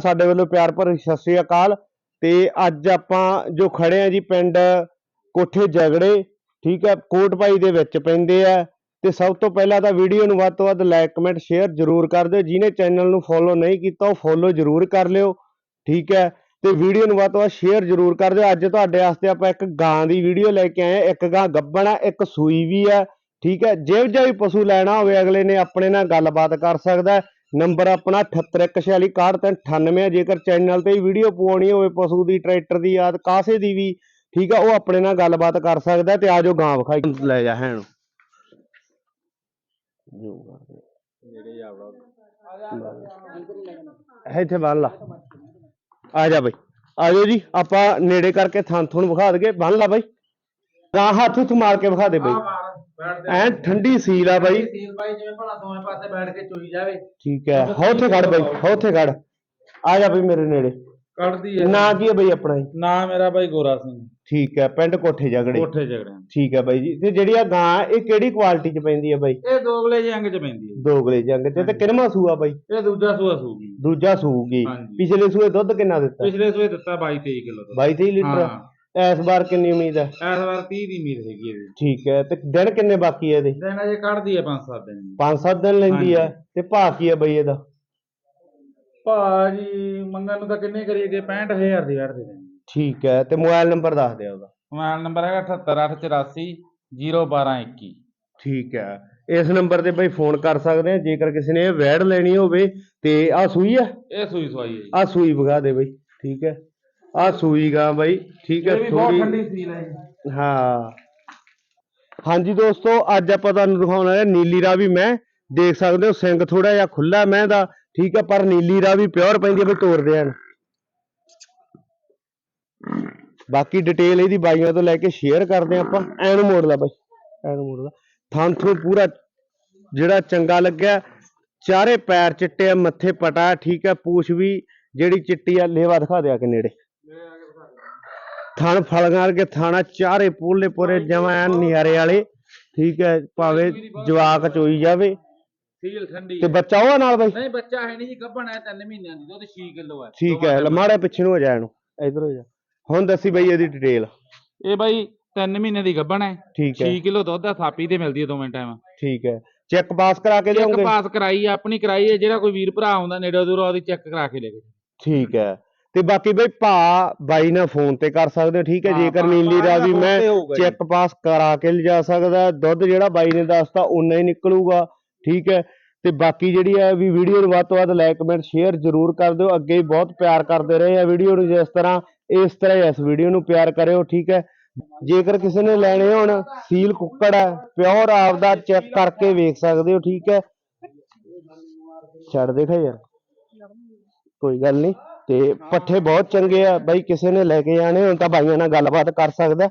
ਸਾਡੇ ਵੱਲੋਂ ਪਿਆਰ ਭਰੀ ਸਤਿ ਸ੍ਰੀ ਅਕਾਲ। ਤੇ ਅੱਜ ਆਪਾਂ ਜੋ ਖੜੇ ਆ ਜੀ ਪਿੰਡ ਕੋਠੇ ਜਗੜੇ, ਠੀਕ ਹੈ ਕੋਟ ਦੇ ਵਿੱਚ ਪੈਂਦੇ ਆ। ਤੇ ਸਭ ਤੋਂ ਪਹਿਲਾਂ ਤਾਂ ਵੀਡੀਓ ਨੂੰ ਵੱਧ ਤੋਂ ਵੱਧ ਲਾਈਕ ਕਮੈਂਟ ਸ਼ੇਅਰ ਜ਼ਰੂਰ ਕਰ ਦਿਓ। ਜਿਹਨੇ ਚੈਨਲ ਨੂੰ ਫੋਲੋ ਨਹੀਂ ਕੀਤਾ, ਉਹ ਫੋਲੋ ਜ਼ਰੂਰ ਕਰ ਲਿਓ, ਠੀਕ ਹੈ। ਤੇ ਵੀਡੀਓ ਨੂੰ ਵੱਧ ਤੋਂ ਵੱਧ ਸ਼ੇਅਰ ਜ਼ਰੂਰ ਕਰ ਦਿਓ। ਅੱਜ ਤੁਹਾਡੇ ਵਾਸਤੇ ਆਪਾਂ ਇੱਕ ਗਾਂ ਦੀ ਵੀਡੀਓ ਲੈ ਕੇ ਆਏ ਹਾਂ। ਇੱਕ ਗਾਂ ਗੱਬਣ ਹੈ ਇੱਕ ਸੂਈ ਵੀ ਹੈ, ਠੀਕ ਹੈ। ਜਿਹੋ ਜਿਹਾ ਵੀ ਪਸ਼ੂ ਲੈਣਾ ਹੋਵੇ, ਅਗਲੇ ਨੇ ਆਪਣੇ ਨਾਲ ਗੱਲਬਾਤ ਕਰ ਸਕਦਾ ਨੰਬਰ ਆਪਣਾ 7814619398 ਹੈ। ਜੇਕਰ ਚੈਨਲ ਤੇ ਹੀ ਵੀਡੀਓ ਪਾਉਣੀ ਹੋਵੇ ਪਸ਼ੂ ਦੀ ਟਰੈਕਟਰ ਦੀ ਆਦ ਕਾਸੇ ਦੀ ਵੀ ਠੀਕ ਹੈ ਉਹ ਆਪਣੇ ਨਾਲ ਗੱਲਬਾਤ ਕਰ ਸਕਦਾ ਤੇ ਆਜੋ ਗਾਂ ਵਿਖਾਈ। ਲੈ ਜਾ ਹੈਣ ਆਵੜਾ ਇੱਥੇ ਬੰਨ ਲਾ। ਆ ਜਾ ਬਈ। ਆਜੋ ਜੀ ਆਪਾਂ ਨੇੜੇ ਕਰਕੇ ਥਾਂ ਥੁਣ ਵਿਖਾ ਦਗੇ ਬੰਨ ਲਾ ਬਈ। ਗਾਂ ਹੱਥ ਹੁੱਥ ਮਾਰ ਕੇ ਵਿਖਾ ਦੇ ਬਈ। ਬੈਠ ਐ ਠੰਡੀ ਸੀਲ ਆ ਬਈ। ਸੀਲ ਬਾਈ ਜਿਵੇਂ ਭਲਾ ਦੋਵੇਂ ਪਾਸੇ ਬੈਠ ਕੇ ਚੋਈ ਜਾਵੇ। ਠੀਕ ਹੈ ਹੋ ਉੱਥੇ ਖੜ ਬਈ ਹੋ ਉੱਥੇ ਖੜ। ਆ ਜਾ ਬਈ ਮੇਰੇ ਨੇੜੇ। ਕੱਢਦੀ ਨਾਂ ਕੀ ਹੈ ਬਈ ਆਪਣਾ ਜੀ? ਨਾ ਮੇਰਾ ਬਾਈ ਗੋਰਾ ਸਿੰਘ। ਠੀਕ ਹੈ ਪਿੰਡ ਕੋਠੇ ਜਗੜੇ। ਕੋਠੇ ਝਗੜਿਆਂ ਠੀਕ ਹੈ ਬਾਈ ਜੀ ਤੇ ਜਿਹੜੀ ਆ ਗਾਂ ਇਹ ਕਿਹੜੀ ਕੁਆਲਿਟੀ ਚ ਪੈਂਦੀ ਹੈ ਬਾਈ? ਇਹ ਦੋਗਲੇ ਜਿਹੇ ਅੰਗ ਚ ਪੈਂਦੀ ਹੈ ਦੋਗਲੇ ਜੰਗ ਚ ਤੇ ਕਿੰਨਵਾਂ ਸੂਆ ਬਾਈ? ਇਹ ਦੂਜਾ ਸੂਆ ਸੂਗੀ। ਦੂਜਾ ਸੂਗੀ। ਹਾਂਜੀ। ਪਿਛਲੇ ਸੂਏ ਦੁੱਧ ਕਿੰਨਾ ਦਿੱਤਾ? ਪਿਛਲੇ ਸੂਏ ਦਿੱਤਾ 22 23 ਕਿਲੋ ਦਾ 22 23 ਲੀਟਰ? ਹਾਂ। ਇਸ ਵਾਰ ਕਿੰਨੀ ਉਮੀਦ ਹੈ? ਇਸ ਵਾਰ 30 ਦੀ ਉਮੀਦ ਹੈਗੀ ਇਹਦੀ ਠੀਕ ਹੈ ਤੇ ਦਿਨ ਕਿੰਨੇ ਬਾਕੀ ਹੈ ਇਹਦੇ? ਦਿਨ ਅਜੇ ਕੱਢਦੀ ਹੈ 5-7 ਦਿਨ। ਦੀ 5-7 ਦਿਨ ਲੈਂਦੀ ਆ ਤੇ ਭਾਅ ਕੀ ਹੈ ਬਈ ਇਹਦਾ? ਭਾਜੀ ਮੰਗਣ ਨੂੰ ਤਾਂ ਕਿੰਨੇ ਕਰੀਏ 65000 ਦੀ ਵੜ ਦੇ ਠੀਕ ਹੈ ਤੇ ਮੋਬਾਈਲ ਨੰਬਰ ਦੱਸ ਦਿਓ ਉਹਦਾ। ਮੋਬਾਈਲ ਨੰਬਰ ਹੈਗਾ 78884 01221 ਠੀਕ ਹੈ ਇਸ ਨੰਬਰ ਤੇ ਬਈ ਫੋਨ ਕਰ ਸਕਦੇ ਆ ਜੇਕਰ ਕਿਸੇ ਨੇ ਇਹ ਵੈੜ ਲੈਣੀ ਹੋਵੇ ਤੇ ਆ ਸੂਈ ਆ ਇਹ ਸੂਈ ਸਵਾਈ ਹੈ ਜੀ। ਆ ਸੂਈ ਵਿਖਾ ਦੇ ਬਈ ਠੀਕ ਹੈ। ਆ ਸੂਈ ਗਾ ਬਈ ਠੀਕ ਹੈ ਇਹ ਵੀ ਬਹੁਤ ਥੋੜੀ ਠੰਡੀ ਸੀਲ ਹੈ ਜੀ। ਹਾਂ। ਹਾਂਜੀ ਦੋਸਤੋ ਅੱਜ ਆਪਾਂ ਤੁਹਾਨੂੰ ਦਿਖਾਉਣ ਵਾਲੇ ਨੀਲੀ ਰਾਵੀ ਮੈਂ। ਦੇਖ ਸਕਦੇ ਹੋ ਸਿੰਘ ਥੋੜਾ ਜਿਹਾ ਖੁੱਲਾ ਮੈਂ ਦਾ ਠੀਕ ਹੈ ਪਰ ਨੀਲੀ ਰਾਵੀ ਪਿਓਰ ਪੈਂਦੀ ਹੈ ਵੀ ਤੋਰਦੇ ਹਨ ਬਾਕੀ ਡਿਟੇਲ ਇਹਦੀ ਬਾਈਆਂ ਤੋਂ ਲੈ ਕੇ ਸ਼ੇਅਰ ਕਰਦੇ ਹਾਂ ਆਪਾਂ। ਐਨ ਮੋੜ ਲਾ ਬਾਈ ਐਨ ਮੋੜ ਲਾ। ਥਾਂ ਥੂ ਪੂਰਾ ਜਿਹੜਾ ਚੰਗਾ ਲੱਗਿਆ। ਚਾਰੇ ਪੈਰ ਚਿੱਟੇ ਆ ਮੱਥੇ ਪਟਾ ਠੀਕ ਹੈ ਪੂਛ ਵੀ ਜਿਹੜੀ ਚਿੱਟੀ ਆ ਲੇਵਾ ਦਿਖਾ ਦਿਆ ਕਿ ਨੇੜੇ। ਥਣ ਫਲਗਾਰ ਕੇ ਥਾਣਾ ਚਾਰੇ ਪੂਲੇ ਪੂਰੇ ਜਮਾ ਐਨ ਨਿਆਰੇ ਵਾਲੇ। ਠੀਕ ਹੈ ਭਾਵੇਂ ਜਵਾਕ ਚੋਈ ਜਾਵੇ। ਸੀਲ ਠੰਡੀ ਤੇ। ਬੱਚਾ ਉਹ ਨਾਲ ਬਾਈ? ਨਹੀਂ ਬੱਚਾ ਹੈ ਨਹੀਂ ਜੀ ਗੱਭਣ ਹੈ 3 ਮਹੀਨਿਆਂ ਦੀ ਦੁੱਧ 6 ਕਿਲੋ ਹੈ। ਠੀਕ ਹੈ ਲੈ ਮਾੜਾ ਪਿੱਛੇ ਨੂੰ ਹੋ ਜਾ ਇਹਨੂੰ। ਇਧਰ ਹੋ ਜਾ। ਹੁਣ ਦੱਸੀ ਬਈ ਇਹਦੀ ਡਿਟੇਲ। ਇਹ ਬਾਈ 3 ਮਹੀਨੇ ਦੀ ਗੱਭਣ ਹੈ। ਠੀਕ ਹੈ। 6 ਕਿਲੋ ਦੁੱਧ ਆ ਥਾਪੀ ਤੇ ਮਿਲਦੀ ਹੈ ਦੋਵੇਂ ਟਾਈਮ ਠੀਕ ਹੈ। ਚੈੱਕ ਪਾਸ ਕਰਾ ਕੇ ਚੈੱਕ ਲਿਆਉਂਗੇ ਪਾਸ ਕਰਾਈ ਆਪਣੀ ਕਰਾਈ ਹੈ ਜਿਹੜਾ ਕੋਈ ਵੀਰ ਭਰਾ ਆਉਂਦਾ ਨੇੜੇ ਦੂਰੋਂ ਉਹਦੀ ਚੈੱਕ ਕਰਾ ਕੇ ਲੈ ਕੇ ਠੀਕ ਹੈ। ਤੇ ਬਾਕੀ ਬਈ ਭਾ ਬਾਈ ਨਾਲ ਫੋਨ ਤੇ ਕਰ ਸਕਦੇ ਹੋ ਠੀਕ ਹੈ ਜੇਕਰ ਨੀਲੀ ਰਾਵੀ ਮੈਂ। ਚੈੱਕ ਪਾਸ ਕਰਾ ਕੇ ਲਿਜਾ ਸਕਦਾ। ਦੁੱਧ ਜਿਹੜਾ ਬਾਈ ਨੇ ਦੱਸਤਾ ਉਨਾ ਹੀ ਨਿਕਲੂਗਾ ਠੀਕ ਹੈ। ਤੇ ਬਾਕੀ ਜਿਹੜੀ ਹੈ ਵੀ ਵੀਡੀਓ ਨੂੰ ਵੱਧ ਤੋਂ ਵੱਧ ਲਾਈਕ ਕਮੈਂਟ ਸ਼ੇਅਰ ਜ਼ਰੂਰ ਕਰ ਦਿਓ। ਅੱਗੇ ਵੀ ਬਹੁਤ ਪਿਆਰ ਕਰਦੇ ਰਹੇ ਆ ਵੀਡੀਓ ਨੂੰ ਜਿਸ ਤਰ੍ਹਾਂ ਇਸ ਤਰ੍ਹਾਂ ਇਸ ਵੀਡੀਓ ਨੂੰ ਪਿਆਰ ਕਰਿਓ ਠੀਕ ਹੈ। ਜੇਕਰ ਕਿਸੇ ਨੇ ਲੈਣੇ ਹੋਣ ਸੀਲ ਕੁੱਕੜ ਹੈ ਪਿਓਰ ਆਪਦਾ ਚੈੱਕ ਕਰਕੇ ਵੇਖ ਸਕਦੇ ਹੋ ਠੀਕ ਹੈ। ਛੱਡ ਦੇ ਖਾ ਯਾਰ। ਕੋਈ ਗੱਲ ਨਹੀਂ। ਤੇ ਪੱਠੇ ਬਹੁਤ ਚੰਗੇ ਆ। ਬਾਈ ਕਿਸੇ ਨੇ ਲੈ ਕੇ ਜਾਣੇ ਹੋਣ ਤਾਂ ਬਾਈਆਂ ਨਾਲ ਗੱਲਬਾਤ ਕਰ ਸਕਦਾ।